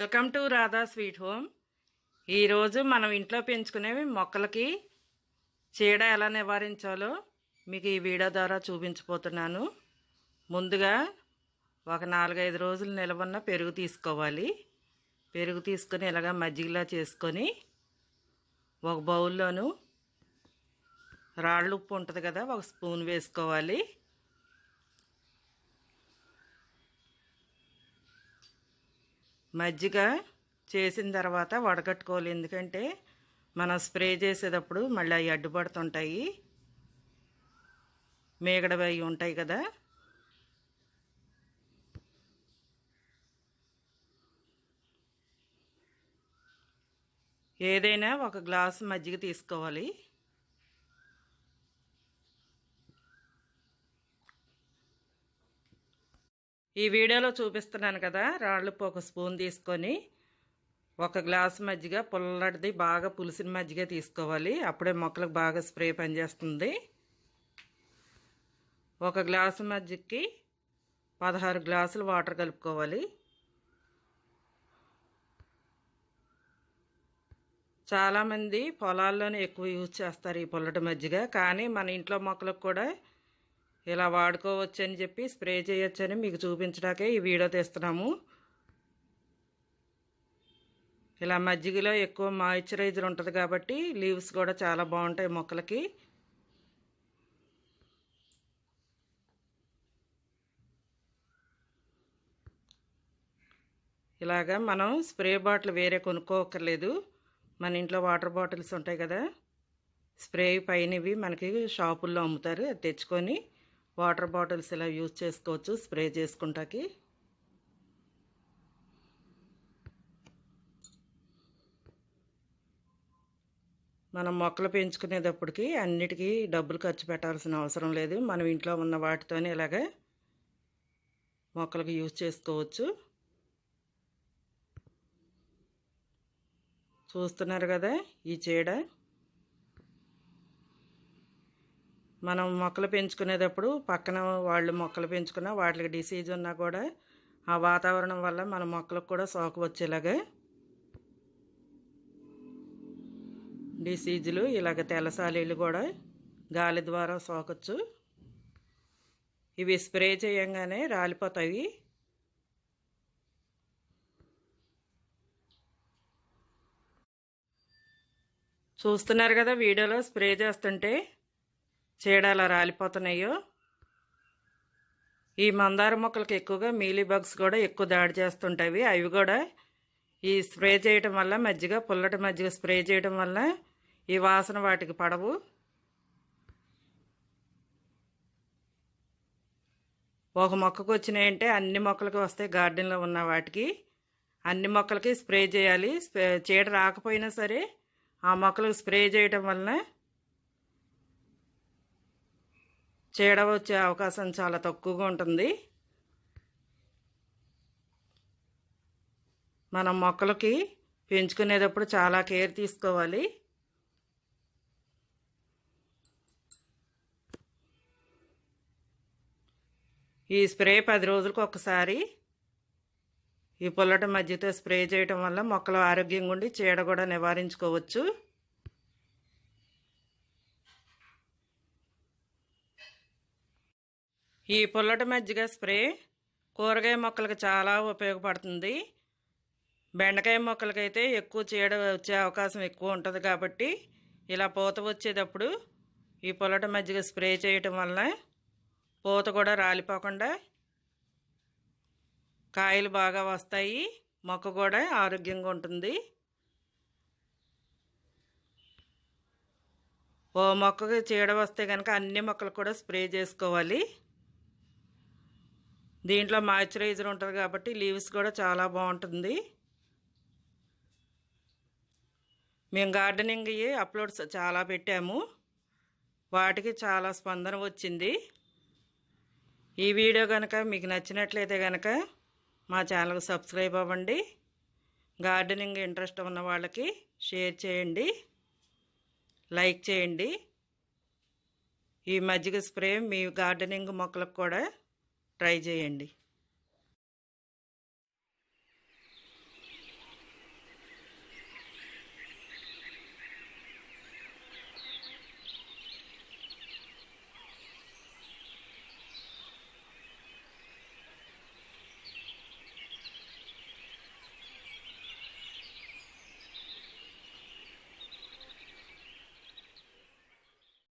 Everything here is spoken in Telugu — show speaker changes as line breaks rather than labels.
Welcome to Radha sweet home. ఈరోజు మనం ఇంట్లో పెంచుకునేవి మొక్కలకి చీడ ఎలా నివారించాలో మీకు ఈ వీడియో ద్వారా చూపించబోతున్నాను. ముందుగా ఒక నాలుగైదు రోజులు నిలవన్న పెరుగు తీసుకోవాలి. పెరుగు తీసుకొని ఇలాగ మజ్జిగలా చేసుకొని ఒక బౌల్లోను రాళ్ళు ఉప్పు ఉంటుంది కదా ఒక స్పూన్ వేసుకోవాలి. మజ్జిగ చేసిన తర్వాత వడగట్టుకోవాలి. ఎందుకంటే మనం స్ప్రే చేసేటప్పుడు మళ్ళీ అవి అడ్డుపడుతుంటాయి. మేగడవి అవి ఉంటాయి కదా. ఏదైనా ఒక గ్లాసు మజ్జిగ తీసుకోవాలి. ఈ వీడియోలో చూపిస్తున్నాను కదా రాళ్ళుప్పు ఒక స్పూన్ తీసుకొని ఒక గ్లాస్ మజ్జిగ పుల్లటిది బాగా పులిసిన మజ్జిగ తీసుకోవాలి. అప్పుడే మొక్కలకు బాగా స్ప్రే పనిచేస్తుంది. ఒక గ్లాసు మజ్జిగకి పదహారు గ్లాసులు వాటర్ కలుపుకోవాలి. చాలామంది పొలాల్లోనే ఎక్కువ యూజ్ చేస్తారు ఈ పుల్లటి మజ్జిగ కానీ మన ఇంట్లో మొక్కలకు కూడా ఇలా వాడుకోవచ్చు అని చెప్పి స్ప్రే చేయొచ్చని మీకు చూపించడాకే ఈ వీడియో తీస్తున్నాము. ఇలా మజ్జిగలో ఎక్కువ మాయిశ్చరైజర్ ఉంటుంది కాబట్టి లీవ్స్ కూడా చాలా బాగుంటాయి మొక్కలకి. ఇలాగా మనం స్ప్రే బాటిల్ వేరే కొనుక్కోకర్లేదు మన ఇంట్లో వాటర్ బాటిల్స్ ఉంటాయి కదా స్ప్రే పైనవి మనకి షాపుల్లో అమ్ముతారు అది తెచ్చుకొని వాటర్ బాటిల్స్ ఇలా యూజ్ చేసుకోవచ్చు స్ప్రే చేసుకుంటాకి. మనం మొక్కలు పెంచుకునేటప్పటికి అన్నిటికీ డబ్బులు ఖర్చు పెట్టాల్సిన అవసరం లేదు. మనం ఇంట్లో ఉన్న వాటితోనే ఇలాగే మొక్కలకు యూజ్ చేసుకోవచ్చు. చూస్తున్నారు కదా ఈ చీడ? మనం మొక్కలు పెంచుకునేటప్పుడు పక్కన వాళ్ళు మొక్కలు పెంచుకున్న వాటికి డిసీజ్ ఉన్నా కూడా ఆ వాతావరణం వల్ల మన మొక్కలకు కూడా సోకు వచ్చేలాగా డిసీజులు ఇలాగ తెల్లసాలీలు కూడా గాలి ద్వారా సోకొచ్చు ఇవి స్ప్రే చేయంగానే రాలిపోతాయి. చూస్తున్నారు కదా వీడియోలో స్ప్రే చేస్తుంటే చీడలా రాలిపోతున్నాయో? ఈ మందార మొక్కలకి ఎక్కువగా మీలీ బగ్స్ కూడా ఎక్కువ దాడి చేస్తుంటాయి. అవి కూడా ఈ స్ప్రే చేయటం వల్ల మజ్జిగ పుల్లటి మజ్జిగ స్ప్రే చేయడం వల్ల ఈ వాసన వాటికి పడవు. ఒక మొక్కకు వచ్చినాయంటే అన్ని మొక్కలకి వస్తాయి. గార్డెన్లో ఉన్న వాటికి అన్ని మొక్కలకి స్ప్రే చేయాలి. చీడ రాకపోయినా సరే ఆ మొక్కలకు స్ప్రే చేయటం వలన చీడ వచ్చే అవకాశం చాలా తక్కువగా ఉంటుంది. మనం మొక్కలకి పెంచుకునేటప్పుడు చాలా కేర్ తీసుకోవాలి. ఈ స్ప్రే పది రోజులకు ఒకసారి ఈ పొల్లటి మధ్యతో స్ప్రే చేయటం వల్ల మొక్కలు ఆరోగ్యంగా ఉండి చీడ కూడా నివారించుకోవచ్చు. ఈ పుల్లటి మజ్జిగ స్ప్రే కూరగాయ మొక్కలకు చాలా ఉపయోగపడుతుంది. బెండకాయ మొక్కలకైతే ఎక్కువ చీడ వచ్చే అవకాశం ఎక్కువ ఉంటుంది కాబట్టి ఇలా పూత వచ్చేటప్పుడు ఈ పుల్లటి మజ్జిగ స్ప్రే చేయటం వల్ల పూత కూడా రాలిపోకుండా కాయలు బాగా వస్తాయి మొక్క కూడా ఆరోగ్యంగా ఉంటుంది. ఓ మొక్కకి చీడ వస్తే కనుక అన్ని మొక్కలు కూడా స్ప్రే చేసుకోవాలి. దీంట్లో మాయిశ్చరైజర్ ఉంటుంది కాబట్టి లీవ్స్ కూడా చాలా బాగుంటుంది. మేము గార్డెనింగ్ అప్లోడ్స్ చాలా పెట్టాము. వాటికి చాలా స్పందన వచ్చింది. ఈ వీడియో కనుక మీకు నచ్చినట్లయితే కనుక మా ఛానల్కి సబ్స్క్రైబ్ అవ్వండి. గార్డెనింగ్ ఇంట్రెస్ట్ ఉన్న వాళ్ళకి షేర్ చేయండి. లైక్ చేయండి. ఈ మజ్జిగ స్ప్రే మీ గార్డెనింగ్ మొక్కలకు కూడా ట్రై చేయండి.